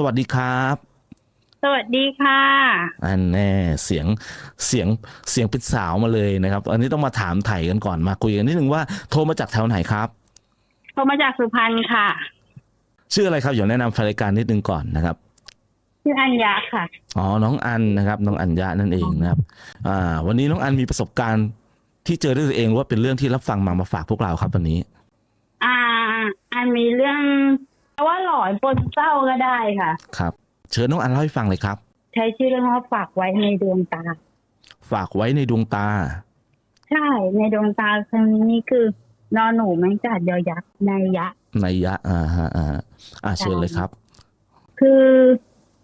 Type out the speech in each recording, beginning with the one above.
สวัสดีครับ สวัสดีค่ะ อันแน่เสียงเสียงเสียงเป็นสาวมาเลยนะครับ อันนี้ต้องมาถามไถ่กันก่อนมาคุยกันนิดนึงว่าโทรมาจากแถวไหนครับโทรมาจากสุพรรณค่ะ ชื่ออะไรครับเดี๋ยวแนะนำรายการนิดนึงก่อนนะครับชื่ออัญญาค่ะ อ๋อ น้องอันนะครับ น้องอัญญานั่นเองนะครับ อ่า วันนี้น้องอันมีประสบการณ์ ที่เจอด้วยตัวเองหรือว่าเป็นเรื่องที่รับฟังมามาฝากพวกเราครับวันนี้ อ่า อันมีเรื่อง ว่าหลอนปนเศร้าก็ได้ค่ะ ครับ เชิญน้องอันเล่าให้ฟังเลยครับ ใช้ชื่อเรื่องว่าฝากไว้ในดวงตา ฝากไว้ในดวงตา ใช่ในดวงตาครั้งนี้คือนอนหนูไม่จัดยอยักษ์ในยะในยะอ่าฮะอ่าฮะอ่าเชิญเลยครับ คือ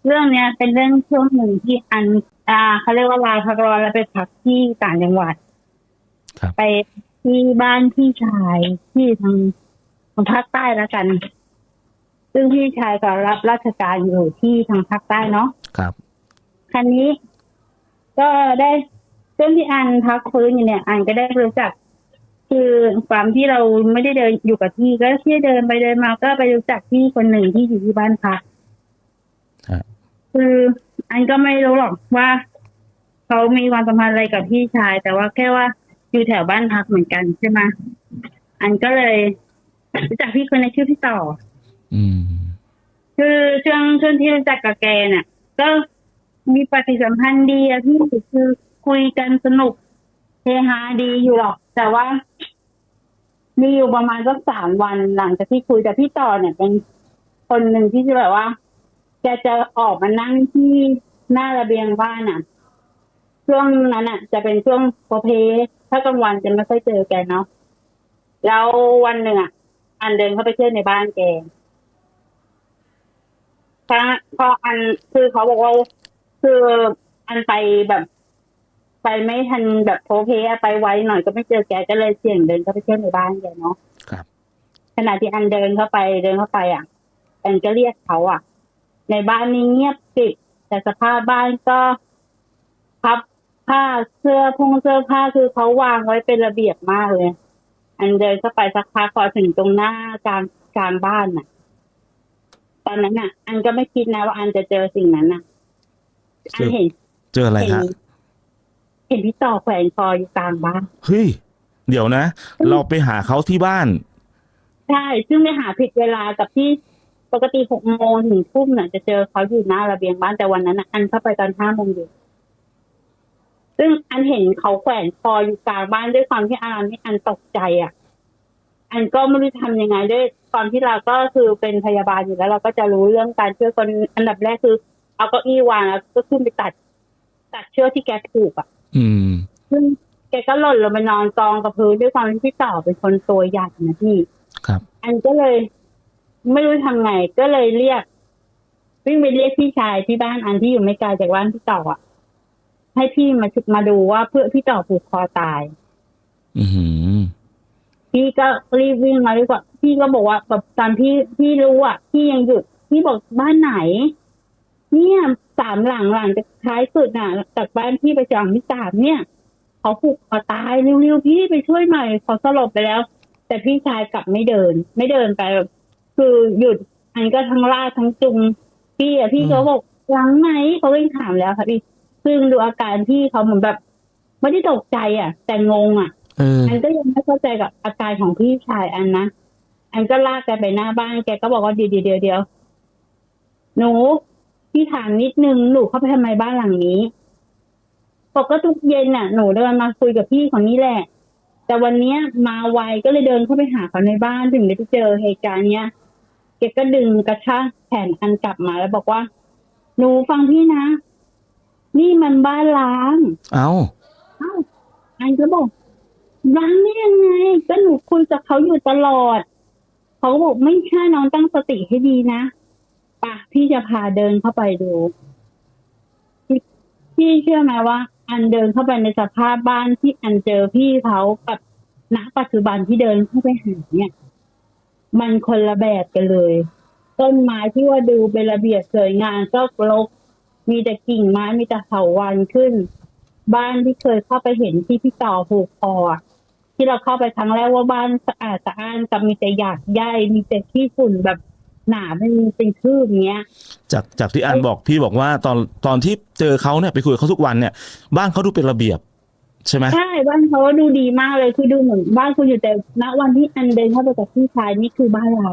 เรื่องเนี้ยเป็นเรื่องช่วงหนึ่งที่อัน อ่าเขาเรียกว่าลาพักร้อนแล้วไปพักที่ต่างจังหวัดครับไปที่บ้านพี่ชายที่ทางทางภาคใต้แล้วกัน ซึ่งพี่ชายก็รับราชการอยู่ที่ทางภาคใต้เนาะครับคันนี้ ก็ได้เรื่องที่อันพักฟื้นอยู่เนี่ย อันก็ได้รู้จัก คือความที่เราไม่ได้เดินอยู่กับที่ก็ที่เดินไปเดินมาก็ไปรู้จักที่คนหนึ่งที่อยู่ที่บ้านพักฮะคืออันก็ไม่รู้หรอกว่าเขามีความสัมพันธ์อะไรกับพี่ชาย แต่ว่าแค่ว่าอยู่แถวบ้านพักเหมือนกันใช่ไหมอันก็เลยรู้จักพี่คนในชื่อพี่ต่ออืม คือช่วงช่วงที่รู้จักกับแกเนี่ย ก็มีปฏิสัมพันธ์ดีอะพี่คือคุยกันสนุกเฮฮาดีอยู่หรอก แต่ว่า มีอยู่ประมาณสักสามวันหลังจากที่คุยแต่พี่ต่อเนี่ยเป็นคนหนึ่งที่จะแบบว่าแกจะออกมานั่งที่หน้าระเบียงบ้านอะ ช่วงนั้นอะ จะเป็นช่วงโพเพ ถ้ากลางวันจะไม่ค่อยเจอแกเนาะแล้ววันหนึ่งอะ อันเดินเข้าไปเที่ยวในบ้านแก พอพออันคือเขาบอกว่าคืออันไปแบบ ไปไม่ทันแบบโพเพอะไปไวหน่อยก็ไม่เจอแกก็เลยเสี่ยงเดินเข้าไปเที่ยวในบ้านแกเนาะครับ ขณะที่อันเดินเข้าไปเดินเข้าไปอะอันก็เรียกเขาอะ ในบ้านนี้เงียบกริบแต่สภาพบ้านก็พับผ้าเสื้อพงเสื้อผ้าคือเขาวางไว้เป็นระเบียบมากเลย อันเดินเข้าไปสักพักพอถึงตรงหน้ากลางกลางบ้านน่ะ ตอนนั้นน่ะ อันก็ไม่คิดนะว่าอันจะเจอสิ่งนั้นน่ะ อันเห็นเจออะไรเห็นฮะเห็นพี่ต่อแขวนคออยู่กลางบ้านเฮ้ยเดี๋ยวนะ เราไปหาเขาที่บ้าน ใช่ ซึ่งไม่หาผิดเวลากับที่ปกติหกโมงถึงทุ่มน่ะจะเจอเขาอยู่หน้าระเบียงบ้านแต่วันนั้นน่ะอันเข้าไปตอนห้าโมงเย็นซึ่งอันเห็นเขาแขวนคออยู่กลางบ้านด้วยความที่อันนี่อันตกใจอะ อันก็ไม่รู้ทำยังไงด้วยความที่เราก็คือเป็นพยาบาลอยู่แล้ว เราก็จะรู้เรื่องการช่วยคนอันดับแรกคือ เอาเก้าอี้วางแล้วก็ขึ้นไปตัด ตัดเชือกที่แกผูกอะ อืมซึ่งแกก็หล่นลงไปนอนกองกับพื้นด้วยความที่พี่ต่อเป็นคนตัวใหญ่นะพี่ครับ อันก็เลย ไม่รู้ทำไงก็เลยเรียกวิ่งไปเรียกพี่ชายที่บ้านอันที่อยู่ไม่ไกลจากบ้านพี่ต่ออะให้พี่มาชุดมาดูว่าเพื่อพี่ต่อผูกคอตาย อืม พี่ก็รีบวิ่งมาดีกว่า พี่ก็บอกว่าแบบตอนพี่พี่รู้อะพี่ยังหยุดพี่บอกบ้านไหน เนี่ยสามหลังหลังจากท้ายสุดน่ะจากบ้านพี่ไปจองที่สามเนี่ยเขาผูกคอตายเร็วๆพี่ไปช่วยหน่อยเขาสลบไปแล้ว แต่พี่ชายกลับไม่เดิน ไม่เดินไปแบบคือหยุดอันก็ทั้งลากทั้งจุง พี่อะพี่ก็บอกหลังไหนเขาวิ่งถามแล้วค่ะพี่ซึ่งดูอาการพี่เขาเหมือนแบบ ไม่ได้ตกใจอะ แต่งงอะเอออันก็ยังไม่เข้าใจกับอาการของพี่ชายอันนะ อันก็ลากแกไปหน้าบ้านแกก็บอกว่าเดี๋ยวเดี๋ยวเดี๋ยวเดี๋ยวหนูพี่ถามนิดนึงหนูเข้าไปทำไมบ้านหลังนี้บอกก็ทุกเย็นน่ะหนูเดินมาคุยกับพี่คนนี้แหละ แต่วันเนี้ย มาไวก็เลยเดินเข้าไปหาเขาในบ้านถึงได้ไปเจอเหตุการณ์เนี้ยแกก็ดึงกระชากแขนอันกลับมาแล้วบอกว่า หนูฟังพี่นะ นี่มันบ้านล้าง เอาเอ้าอันก็บอก ร้างได้ยังไงก็หนูคุยกับเขาอยู่ตลอด เขาก็บอกไม่ใช่น้องตั้งสติให้ดีนะปะพี่จะพาเดินเข้าไปดูพี่พี่เชื่อไหมว่า อันเดินเข้าไปในสภาพบ้านที่อันเจอพี่เขากับณปัจจุบันที่เดินเข้าไปหาเนี่ย มันคนละแบบกันเลย ต้นไม้ที่ว่าดูเป็นระเบียบสวยงามก็รกมีแต่กิ่งไม้มีแต่เถาวันขึ้น บ้านที่เคยเข้าไปเห็นที่พี่ต่อผูกคอ ที่เราเข้าไปครั้งแรกว่าบ้านสะอาดสะอ้านกับมีแต่หยากใยมีแต่ขี้ฝุ่นแบบหนาเป็นเป็นคืบอย่างเงี้ย จากจากที่อันบอกพี่บอกว่าตอนตอนที่เจอเขาเนี่ยไปคุยกับเขาทุกวันเนี่ย บ้านเขาดูเป็นระเบียบ ใช่ไหมใช่บ้านเขาดูดีมากเลยคือดูเหมือนบ้านคุณอยู่แต่ณวันที่อันเดินเข้าไปกับพี่ชายนี่คือบ้านเรา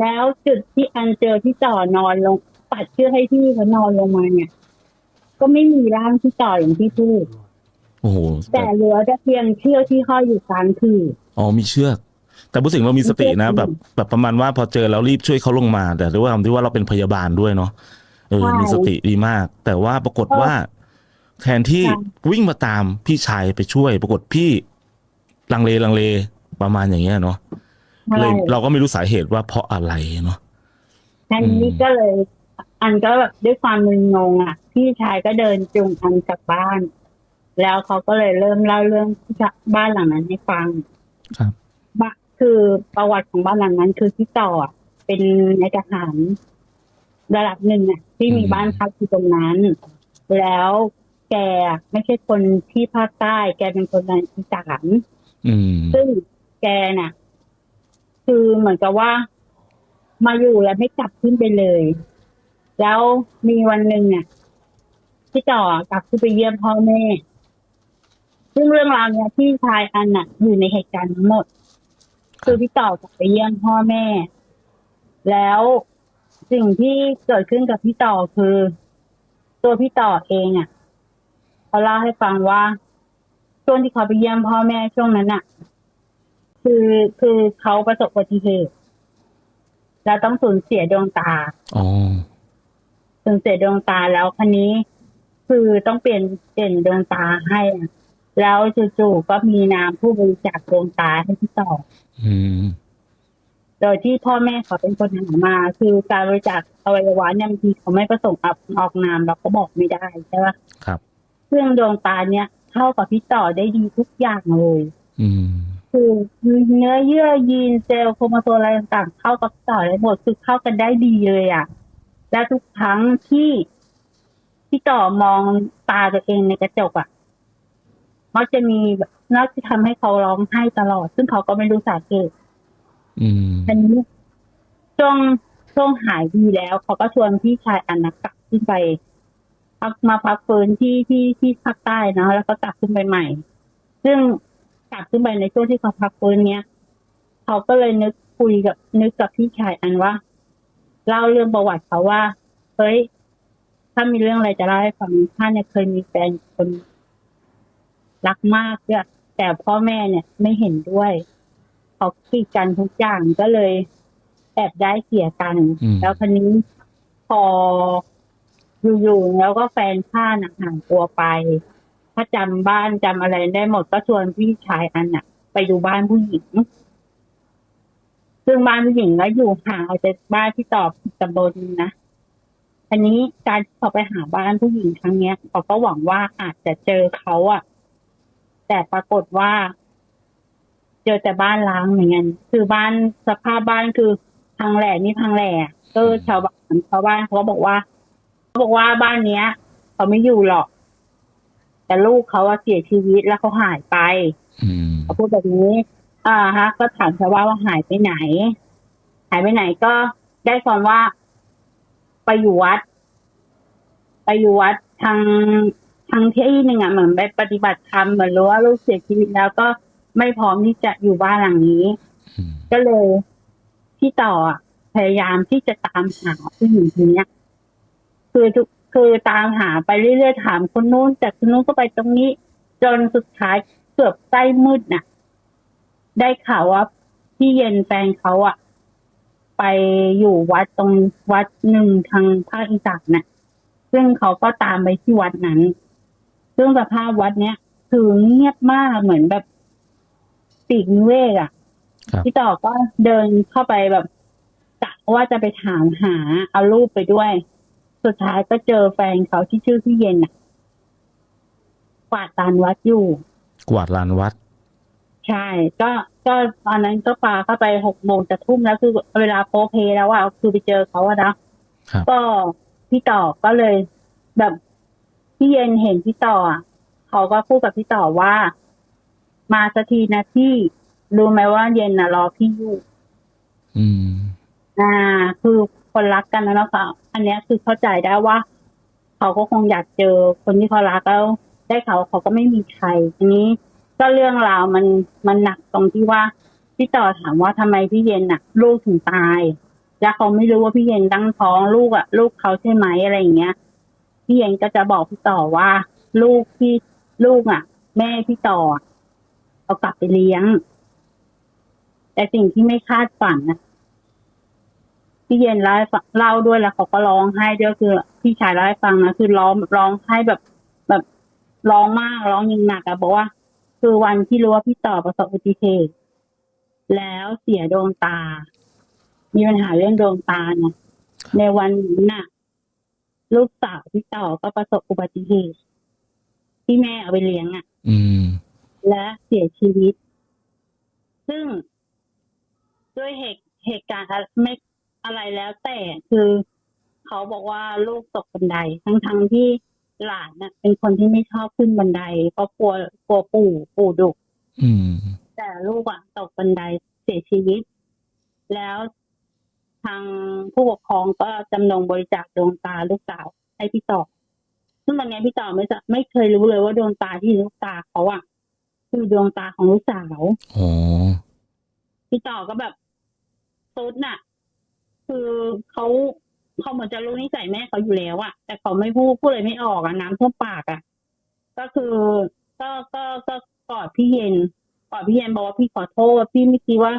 แล้วจุดที่อันเจอที่ต่อนอนลงปัดเชือกให้พี่เขานอนลงมาเนี่ย ก็ไม่มีร่างที่ต่ออย่างที่พูด โอ้โหแต่เหลือแต่เพียงเชือกที่ห้อยอยู่กลางคืออ๋อมีเชือก แต่ผู้สิงเรามีสตินะมีเชือกแบบแบบประมาณว่าพอเจอแล้วรีบช่วยเขาลงมา แต่ด้วยความที่ว่าเราเป็นพยาบาลด้วยเนาะเออใช่มีสติดีมาก แต่ว่าปรากฏว่า แทนที่ใช่วิ่งมาตามพี่ชายไปช่วย ปรากฏพี่ลังเลลังเลประมาณอย่างเงี้ยเนาะเลยใช่เราก็ไม่รู้สาเหตุว่าเพราะอะไรเนาะอันนี้อืมก็เลย อันก็แบบด้วยความมึนงงอะ พี่ชายก็เดินจูงอันกลับบ้าน แล้วเขาก็เลยเริ่มเล่าเรื่องที่บ้านหลังนั้นให้ฟัง ครับบ้านคือประวัติของบ้านหลังนั้น คือที่ต่ออะเป็นนายทหารระดับหนึ่งอะที่มีอืมบ้านพักอยู่ตรงนั้น แล้วแกไม่ใช่คนที่ภาคใต้ แกเป็นคนอีสานอืมซึ่งแกน่ะ คือเหมือนกับว่ามาอยู่แล้วไม่กลับขึ้นไปเลย แล้วมีวันหนึ่งเนี่ยพี่ต่อกลับขึ้นไปเยี่ยมพ่อแม่ ซึ่งเรื่องราวเนี้ยพี่ชายอันน่ะ อยู่ในเหตุการณ์ทั้งหมด คือพี่ต่อกลับไปเยี่ยมพ่อแม่ แล้วสิ่งที่เกิดขึ้นกับพี่ต่อคือ ตัวพี่ต่อเองอะเขาเล่าให้ฟังว่าช่วงที่เขาไปเยี่ยมพ่อแม่ช่วงนั้นอะ คือคือเขาประสบอุบัติเหตุแล้วต้องสูญเสียดวงตาอ๋อสูญเสียดวงตาแล้วคันนี้ คือต้องเปลี่ยนเปลี่ยนดวงตาให้อะ แล้วจู่ๆก็มีนามผู้บริจาคดวงตาให้พี่ต่ออืมโดยที่พ่อแม่เขาเป็นคนหามา คือการบริจาคอวัยวะเนี่ยบางทีเขาไม่ประสงค์ออกออกนามเราก็บอกไม่ได้ใช่ปะครับเครื่องดวงตาเนี่ยเข้ากับพี่ต่อได้ดีทุกอย่างเลย อืมคือเนื้อเยื่อยีนเซลล์โครโมโซมอะไรต่างๆเข้ากับพี่ต่อได้หมดคือเข้ากันได้ดีเลยอะ่ะ และทุกครั้งที่พี่ต่อมองตาตัวเองในกระจกอะ่ะ มักจะมีแบบนักที่ทำให้เขาร้องไห้ตลอด ซึ่งเขาก็ไม่รู้สาเหตุอืมอันนี้ช่วงช่วงหายดีแล้ว เขาก็ชวนพี่ชายอันนักกลับขึ้นไปพักมาพักฟื้นที่ที่ที่ภาคใต้เนาะแล้วก็กลับขึ้นไปใหม่ ซึ่งกลับขึ้นไปในช่วงที่เขาพักฟื้นเนี้ยเขาก็เลยนึกคุยกับนึกกับพี่ชายอันว่าเล่าเรื่องประวัติเขาว่าเฮ้ยถ้ามีเรื่องอะไรจะเล่าให้ฟังท่านเนี่ยเคยมีแฟนคน รักมากเนี่ยแต่พ่อแม่เนี่ยไม่เห็นด้วยเขากีดกันทุกอย่างก็เลยแอบได้เสียกันอืมแล้วคนนี้พออยู่ๆแล้วก็แฟนข้าน่ะห่างตัวไป ถ้าจำบ้านจำอะไรได้หมดก็ชวนพี่ชายอันน่ะ ไปดูบ้านผู้หญิง ซึ่งบ้านผู้หญิงก็อยู่ห่างออกจากบ้านที่ตอบตำบลนะอันนี้การที่เขาไปหาบ้านผู้หญิงครั้งเนี้ยเขาก็หวังว่าอาจจะเจอเขาอะ แต่ปรากฏว่า เจอแต่บ้านล้างเหมือนกันคือบ้านสภาพบ้านคือพังแหล่นี่พังแหล่ก็ชาวบ้านชาวบ้านเขาก็บอกว่าเขาบอกว่าบ้านเนี้ยเขาไม่อยู่หรอก แต่ลูกเขาอะเสียชีวิตแล้วเขาหายไปอืมเขาพูดแบบนี้ อ่าฮะ ก็ถามชาวบ้านว่าหายไปไหน หายไปไหนก็ได้ความว่าไปอยู่วัด ไปอยู่วัดทาง ทางที่หนึ่งอะเหมือนไปปฏิบัติธรรมเหมือนรู้ว่าลูกเสียชีวิตแล้วก็ไม่พร้อมที่จะอยู่บ้านหลังนี้อืมก็เลยพี่ต่ออะพยายามที่จะตามหาผู้หญิงคนเนี้ยคือทุกคือตามหาไปเรื่อยๆถามคนนู้นจากคนนู้นก็ไปตรงนี้ จนสุดท้ายเกือบใกล้มืดน่ะ ได้ข่าวว่าพี่เย็นแฟนเขาอะไปอยู่วัดตรงวัดหนึ่งทางภาคอีสานน่ะ ซึ่งเขาก็ตามไปที่วัดนั้น ซึ่งสภาพวัดเนี้ยคือเงียบมากเหมือนแบบปีกนิเวศอะครับพี่ต่อก็เดินเข้าไปแบบกะว่าจะไปถามหาเอารูปไปด้วย สุดท้ายก็เจอแฟนเขาที่ชื่อพี่เย็นน่ะกวาดตานวัดอยู่ กวาดลานวัด ใช่ ก็ก็ตอนนั้นก็ปาเข้าไปหกโมงจะทุ่มแล้วคือเวลาโพเพแล้วอะคือไปเจอเขาอะนะครับก็พี่ต่อก็เลยแบบ พี่เย็นเห็นพี่ต่ออะเขาก็พูดกับพี่ต่อว่า มาสักทีนะพี่รู้ไหมว่าเย็นน่ะรอพี่อยู่อืม อ่า คือคนรักกันนะนะคะอันเนี้ยคือเข้าใจได้ว่า เขาก็คงอยากเจอคนที่เขารักแล้วได้เขาเขาก็ไม่มีใครทีนี้ก็เรื่องราวมันมันหนักตรงที่ว่าพี่ต่อถามว่าทำไมพี่เย็นน่ะ ลูกถึงตาย แล้วเขาไม่รู้ว่าพี่เย็นตั้งท้องลูกอะ ลูกเขาใช่ไหมอะไรอย่างเงี้ย พี่เย็นก็จะบอกพี่ต่อว่า ลูกพี่ลูกอะ แม่พี่ต่อเอากลับไปเลี้ยง แต่สิ่งที่ไม่คาดฝันนะพี่เย็นเล่าเล่าด้วยแล้วเขาก็ร้องไห้ด้วยคือ พี่ชายเล่าให้ฟังนะคือร้องร้องไห้แบบ แบบร้องมากร้องยิ่งหนักอะบอกว่า คือวันที่รู้ว่าพี่ต่อประสบอุบัติเหตุแล้วเสียดวงตา มีปัญหาเรื่องดวงตาเนี่ยในวันนั้นน่ะ ลูกสาวพี่ต่อก็ประสบอุบัติเหตุที่แม่เอาไปเลี้ยงอะอืม และเสียชีวิต ซึ่งด้วยเหตุเหตุการณ์อะไรไม่อะไรแล้วแต่คือเขาบอกว่าลูกตกบันได ทั้งทั้งๆที่หลานน่ะ เป็นคนที่ไม่ชอบขึ้นบันได เพราะกลัวกลัวปู่ปู่ดุอืมแต่ลูกอะตกบันไดเสียชีวิต แล้ว ทางผู้ปกครองก็จำนงบริจาคดวงตาลูกสาวให้พี่ต่อซึ่งตอนนี้พี่ต่อไม่จะไม่เคยรู้เลยว่าดวงตาที่ลูกตาเขาอะคือดวงตาของลูกสาวอ๋อพี่ต่อก็แบบซุดน่ะ คือเขาเขาเหมือนจะรู้นิสัยแม่เขาอยู่แล้วอะแต่เขาไม่พูดพูดเลยไม่ออกอะน้ำท่วมปากอะก็คือก็ก็ก็กอดพี่เย็นกอดพี่เย็นบอกว่าพี่ขอโทษพี่ไม่คิดว่า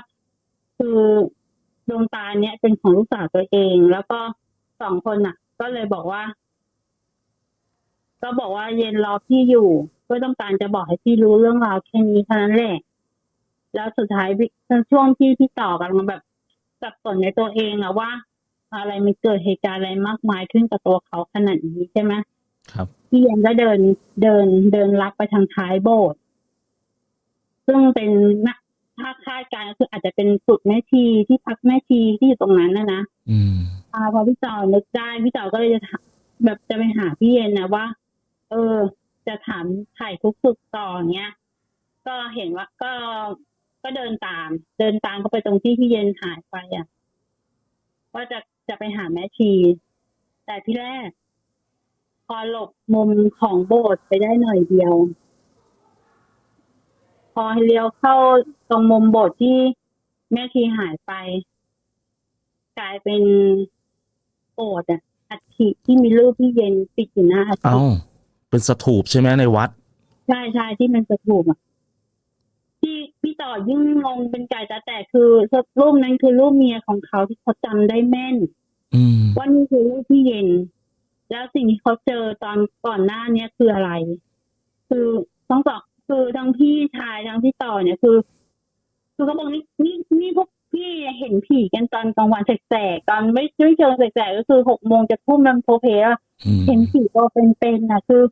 คือ ดวงตาเนี้ยเป็นของลูกสาวตัวเอง แล้วก็สองคนน่ะ ก็เลยบอกว่า ก็บอกว่าเย็นรอพี่อยู่เพื่อต้องการจะบอกให้พี่รู้เรื่องราวแค่นี้เท่านั้นแหละแล้วสุดท้ายพี่ช่วงที่พี่ต่อกำลังแบบสับสนในตัวเองอะว่า อะไรมันเกิดเหตุการณ์อะไรมากมายขึ้นกับตัวเขาขนาดนี้ใช่ไหมครับพี่เย็นก็เดินเดินเดินลับไปทางท้ายโบสถ์ซึ่งเป็นนะ ถ้าคาดการณ์ก็คืออาจจะเป็นสุดแม่ชีที่พักแม่ชีที่อยู่ตรงนั้นนะนะอืมอ่าพอพี่ต่อนึกได้พี่ต่อก็เลยจะถามแบบจะไปหาพี่เย็นนะว่า เออ จะถามถ่ายทุกสุขต่อเงี้ยก็เห็นว่าก็ก็เดินตาม เดินตามเขาไปตรงที่พี่เย็นหายไปอะว่าจะจะไปหาแม่ชี แต่ที่แรกพอหลบมุมของโบสถ์ไปได้หน่อยเดียว พอเลี้ยวเข้าตรงมุมโบสถ์ที่แม่ชีหายไป กลายเป็นโบสถ์อะอัฐิที่มีรูปพี่เย็นติดอยู่หน้าอัฐิเอ้าเป็นสถูปใช่ไหมในวัด ใช่ใช่ที่มันจะถูกอะที่พี่ต่อยิ่งงงเป็นไก่ตาแตกคือรูปนั้นคือรูปเมียของเขาที่เขาจำได้แม่นอืมว่านี่คือรูปพี่เย็น แล้วสิ่งที่เขาเจอตอนก่อนหน้าเนี้ยคืออะไร คือทั้งสอง คือทั้งพี่ชายทั้งพี่ต่อเนี่ยคือ คือเขาบอกนี่นี่นี่พวกพี่เห็นผีกันตอนกลางวันแสกๆตอนไม่ไม่เชิงแสกๆก็คือหกโมงจะทุ่มมันโพเพอะอืมเห็นผีตัวเป็นๆนะคือ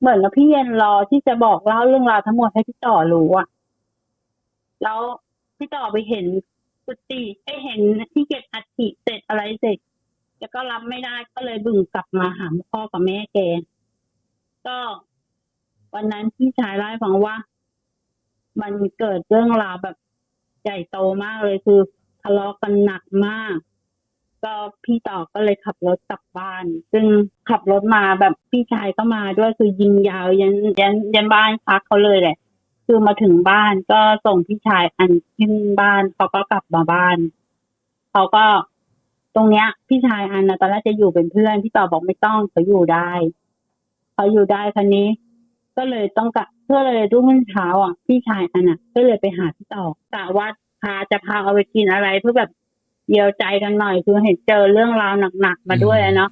เหมือนกับพี่เย็นรอที่จะบอกเล่าเรื่องราวทั้งหมดให้พี่ต่อรู้อะแล้วพี่ต่อไปเห็นกุฏิไอยเห็นที่เก็บอัฐิเสร็จอะไรเสร็จแล้วก็รับไม่ได้ก็เลยบึ่งกลับมาหาพ่อกับแม่แกก็ วันนั้นพี่ชายเล่าให้ฟังว่า มันเกิดเรื่องราวแบบใหญ่โตมากเลยคือทะเลาะกันหนักมาก ก็พี่ต่อก็เลยขับรถกลับบ้าน ซึ่งขับรถมาแบบพี่ชายก็มาด้วยคือยิงยาวยันยันยันบ้านพักเขาเลยแหละ คือมาถึงบ้านก็ส่งพี่ชายอันขึ้นบ้านเขาก็กลับมาบ้านเขาก็ตรงเนี้ย พี่ชายอันนะตอนแรกจะอยู่เป็นเพื่อนพี่ต่อบอกไม่ต้องเขาอยู่ได้เขาอยู่ได้คันนี้ ก็เลยต้องกะเพื่อเลยรุ่งเช้าอะพี่ชายอันน่ะ ก็เลยไปหาพี่ต่อกะว่าพาจะพาเอาไปกินอะไรเพื่อแบบเยียวใจกันหน่อยคือเห็นเจอเรื่องราวหนักๆมาด้วยอะเนาะ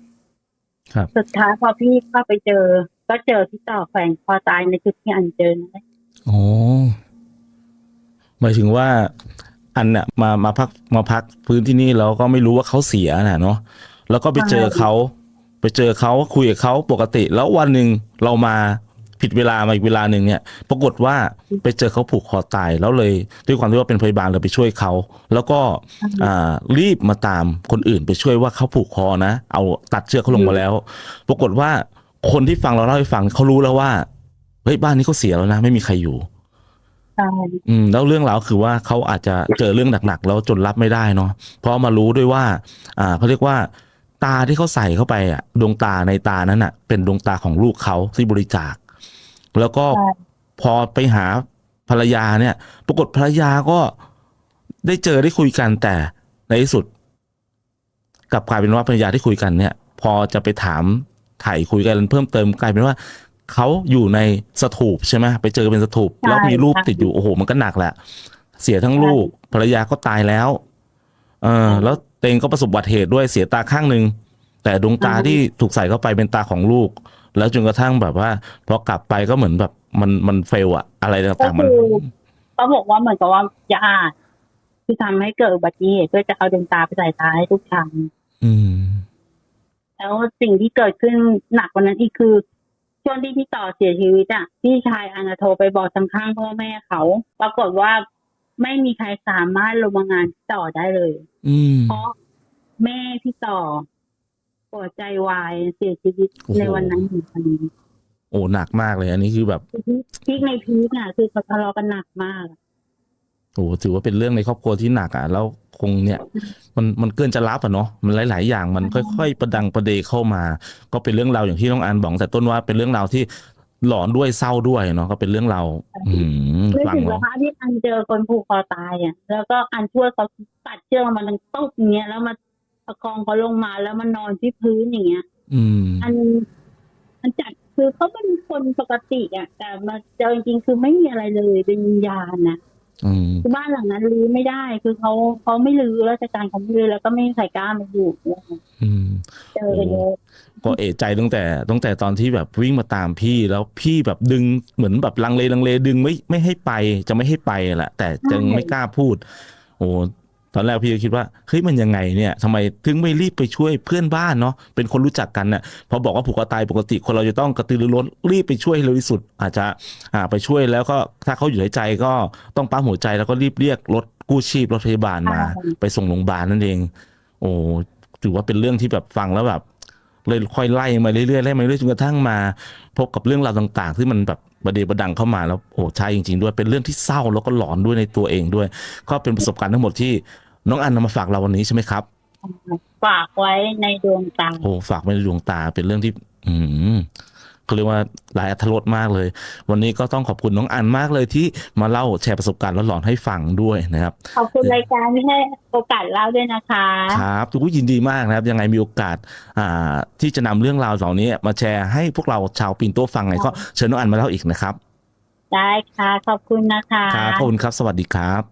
ครับ สุดท้ายพอพี่เข้าไปเจอ ก็เจอพี่ต่อแขวนคอตายในจุดที่อันเจอนั่นแหละอ๋อหมายถึงว่าอันเนี่ยมามาพักมาพักพื้นที่นี่แล้วก็ไม่รู้ว่าเขาเสียน่ะเนาะแล้วก็ไปเจอเขาไปเจอเขาคุยกับเขาปกติ แล้ววันหนึ่งเรามา ผิดเวลามาอีกเวลาหนึ่งเนี่ย ปรากฏว่าไปเจอเขาผูกคอตายแล้วเลยด้วยความที่ว่าเป็นพยาบาลเราไปช่วยเขา แล้วก็อ่ารีบมาตามคนอื่นไปช่วยว่าเขาผูกคอนะ เอาตัดเชือกเขาลงมาแล้ว ปรากฏว่าคนที่ฟังเราเล่าให้ฟังเขารู้แล้วว่าเฮ้ยบ้านนี้เขาเสียแล้วนะ ไม่มีใครอยู่ใช่อืมแล้วเรื่องราวคือว่าเขาอาจจะเจอเรื่องหนักๆแล้วจนรับไม่ได้เนาะเพราะมารู้ด้วยว่า อ่าเขาเรียกว่า ตาที่เขาใส่เข้าไปอะดวงตาในตานั้นอะ เป็นดวงตาของลูกเขาที่บริจาค แล้วก็ใช่พอไปหาภรรยาเนี่ย ปรากฏภรรยาก็ได้เจอได้คุยกันแต่ในที่สุดกลับกลายเป็นว่าภรรยาที่คุยกันเนี่ย พอจะไปถามไถ่คุยกันเพิ่มเติมกลายเป็นว่าเขาอยู่ในสถูปใช่ไหมไปเจอเป็นสถูปแล้วมีรูปติดอยู่โอ้โห มันก็หนักแหละ เสียทั้งลูกภรรยาก็ตายแล้ว เออ แล้วเตงก็ประสบอุบัติเหตุด้วยเสียตาข้างหนึ่งแต่ดวงตาที่ถูกใส่เข้าไปเป็นตาของลูก แล้วจนกระทั่งแบบว่าพอกลับไปก็เหมือนแบบมันมันเฟลอะอะไรก็ต่างๆมันคือเขาบอกว่าเหมือนกับว่าญาติที่ทำให้เกิดอุบัติเหตุเพื่อจะเอาดวงตาไปใส่ตาให้ทุกครั้งอืมแล้วสิ่งที่เกิดขึ้นหนักกว่านั้นอีกคือช่วงที่พี่ต่อเสียชีวิตอะพี่ชายอานาโทรไปบอกทางข้างพ่อแม่เขา ปรากฏว่าไม่มีใครสามารถลงมางานพี่ต่อได้เลย อืมเพราะแม่พี่ต่อ หัวใจวายเสียชีวิตโอ้โหในวันนั้นเหมือนกันโอ้หนักมากเลย อันนี้คือแบบคือพีคในพีคอะ คือเขาทะเลาะกันหนักมากโอ้ถือว่าเป็นเรื่องในครอบครัวที่หนักอะ แล้วคงเนี่ย มันมันเกินจะรับอะเนาะมันหลาย ๆ อย่างมันค่อย ๆ ประดังประเดเข้ามา ก็เป็นเรื่องราวอย่างที่น้องอันบอกแต่ต้นว่าเป็นเรื่องราวที่หลอนด้วยเศร้าด้วยเนาะก็เป็นเรื่องราวอืมนึกฟังถึงสแล้วภาพที่อันเจอคนผูกคอตายอะแล้วก็อันช่วยเขาตัดเชือกมันตุ๊บอย่างเงี้ยแล้วมา ประคองเขาลงมาแล้วมันนอนที่พื้นอย่างเงี้ย อืม อันอันจัดคือเขาเป็นคนปกติอะ แต่มาเจอจริงๆคือไม่มีอะไรเลยเป็นวิญญาณนะอืมคือบ้านหลังนั้นรื้อไม่ได้ คือเขาเขาไม่รื้อราชการเขาไม่รื้อแล้วก็ไม่มีใครกล้ามาอยู่ด้วยอืม เจอกันเยอะก็เอะใจตั้งแต่ตั้งแต่ตอนที่แบบวิ่งมาตามพี่แล้วพี่แบบดึงเหมือนแบบลังเลลังเลดึงไม่ไม่ให้ไปจะไม่ให้ไปแหละแต่จึงไม่กล้าพูด โอ้ ตอนแรกพี่ก็คิดว่าเฮ้ยมันยังไงเนี่ยทำไมถึงไม่รีบไปช่วยเพื่อนบ้านเนาะเป็นคนรู้จักกันน่ะพอบอกว่าผูกคอตายปกติคนเราจะต้องกระตือรือร้นรีบไปช่วยให้เร็วที่สุด อาจจะอ่าไปช่วยแล้วก็ถ้าเขาอยู่ในใจก็ต้องปั๊มหัวใจแล้วก็รีบเรียกรถกู้ชีพรถพยาบาลมา ไปส่งโรงพยาบาลนั่นเอง โอ้ถือว่าเป็นเรื่องที่แบบฟังแล้วแบบเลยค่อยไล่มาเรื่อยๆไล่มาเรื่อยๆจนกระทั่งมา พบกับเรื่องราวต่าง ๆ ที่มันแบบ ประเดประดังเข้ามาแล้วโอ้ใช่จริง ๆ ด้วยเป็นเรื่องที่เศร้าแล้วก็หลอนด้วยในตัวเองด้วย ก็เป็นประสบการณ์ทั้งหมดที่น้องอันนำมาฝากเราวันนี้ใช่ไหมครับฝากไว้ในดวงตาโอ้ฝากไว้ในดวงตาเป็นเรื่องที่ อืม เขาเรียกว่าหลายอรรถรสมากเลย วันนี้ก็ต้องขอบคุณน้องอันมากเลยที่มาเล่าแชร์ประสบการณ์หลอนๆให้ฟังด้วยนะครับ ขอบคุณรายการที่ให้โอกาสเล่าด้วยนะคะครับทุกคนยินดีมากนะครับ ยังไงมีโอกาสอ่าที่จะนำเรื่องราวเหล่านี้ มาแชร์ให้พวกเราชาวปิ่นโตฟังไงก็เชิญน้องอันมาเล่าอีกนะครับ ได้ค่ะ ขอบคุณนะคะครับขอบคุณครับ สวัสดีครับ